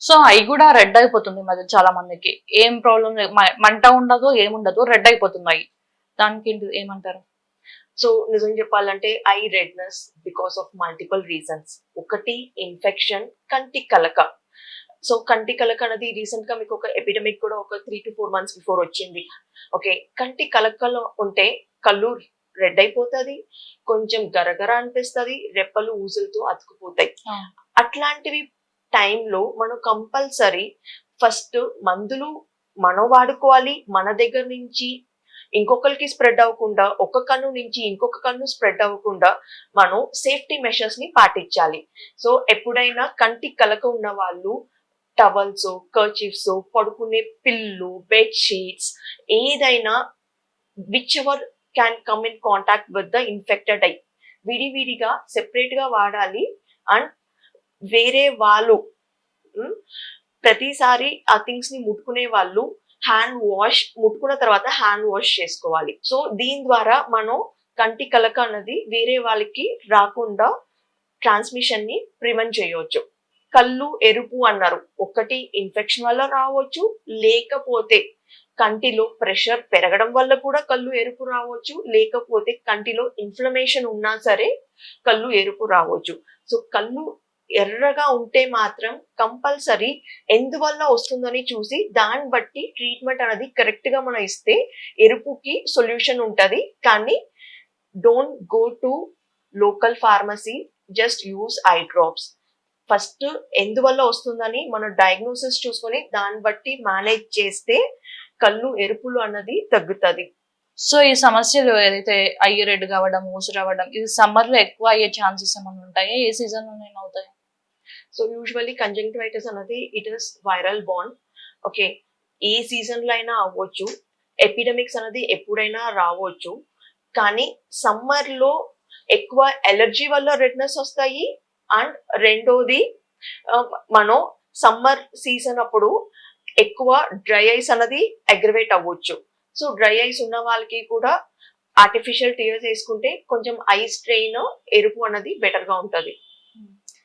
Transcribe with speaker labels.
Speaker 1: So అవి కూడా red అయిపోతుంది మరి చాలా మందికి. ఏం ప్రాబ్లం మంట ఉండదు ఏముండదు రెడ్ అయిపోతున్నాయి దానికి ఏంటి- ఏమంటారు?
Speaker 2: సో నిజం చెప్పాలంటే eye redness because of multiple reasons ఒకటి ఇన్ఫెక్షన్ కంటి కలక. సో కంటి కలక అనేది రీసెంట్గా మీకు ఒక ఎపిడమిక్ కూడా ఒక three to four months before వచ్చింది. ఓకే కంటి కలకలో ఉంటే కళ్ళు రెడ్ అయిపోతుంది కొంచెం గరగర అనిపిస్తుంది రెప్పలు ఊజులతో అతుకుపోతాయి. అట్లాంటివి టైంలో మనం కంపల్సరీ ఫస్ట్ మందులు మనం వాడుకోవాలి మన దగ్గర నుంచి ఇంకొకరికి స్ప్రెడ్ అవ్వకుండా ఒక కన్ను నుంచి ఇంకొక కన్ను స్ప్రెడ్ అవ్వకుండా మనం సేఫ్టీ మెషర్స్ని పాటించాలి. సో ఎప్పుడైనా కంటి కలక ఉన్న వాళ్ళు టవల్స్ కర్చీఫ్స్ పడుకునే పిల్లు బెడ్షీట్స్ ఏదైనా whichever can come in contact with the infected eye విడివిడిగా సెపరేట్గా వాడాలి. అండ్ వేరే వాళ్ళు ప్రతిసారి ఆ థింగ్స్ని ముట్టుకునే వాళ్ళు హ్యాండ్ వాష్ ముట్టుకున్న తర్వాత హ్యాండ్ వాష్ చేసుకోవాలి. సో దీని ద్వారా మనం కంటి కలక అన్నది వేరే వాళ్ళకి రాకుండా ట్రాన్స్మిషన్ని ప్రివెంట్ చేయవచ్చు. కళ్ళు ఎరుపు అన్నారు. ఒకటి ఇన్ఫెక్షన్ వల్ల రావచ్చు లేకపోతే కంటిలో ప్రెషర్ పెరగడం వల్ల కూడా కళ్ళు ఎరుపు రావచ్చు లేకపోతే కంటిలో ఇన్ఫ్లమేషన్ ఉన్నా సరే కళ్ళు ఎరుపు రావచ్చు. సో కళ్ళు ఎర్రగా ఉంటే మాత్రం కంపల్సరీ ఎందువల్ల వస్తుందని చూసి దాన్ని బట్టి ట్రీట్మెంట్ అనేది కరెక్ట్గా మనం ఇస్తే ఎరుపుకి సొల్యూషన్ ఉంటుంది. కానీ don't go to local pharmacy just use eye drops first ఎందువల్ల వస్తుందని మనం డయాగ్నోసిస్ చూసుకొని దాన్ని బట్టి మేనేజ్ చేస్తే కళ్ళు ఎరుపులు అన్నది తగ్గుతుంది.
Speaker 1: సో ఈ సమస్యలు ఏదైతే అయ్యి రెడ్ కావడం ఊసి రావడం ఇది సమ్మర్లో ఎక్కువ అయ్యే ఛాన్సెస్ ఏమైనా ఉంటాయా? ఏ సీజన్లో నేను అవుతాయి?
Speaker 2: సో యూజువల్లీ కంజంక్టివైటిస్ అనేది it is viral bond okay ఏ సీజన్లో అయినా అవ్వచ్చు. ఎపిడమిక్స్ అనేది ఎప్పుడైనా రావచ్చు. కానీ సమ్మర్లో ఎక్కువ ఎలర్జీ వల్ల రెడ్నెస్ వస్తాయి. అండ్ రెండోది మనం సమ్మర్ సీజన్ అప్పుడు ఎక్కువ డ్రై ఐస్ అనేది అగ్రవేట్ అవ్వచ్చు. సో డ్రై ఐస్ ఉన్న వాళ్ళకి కూడా ఆర్టిఫిషియల్ టీయర్స్ వేసుకుంటే కొంచెం ఐ స్ట్రెయిన్ ఎరుపు అనేది బెటర్గా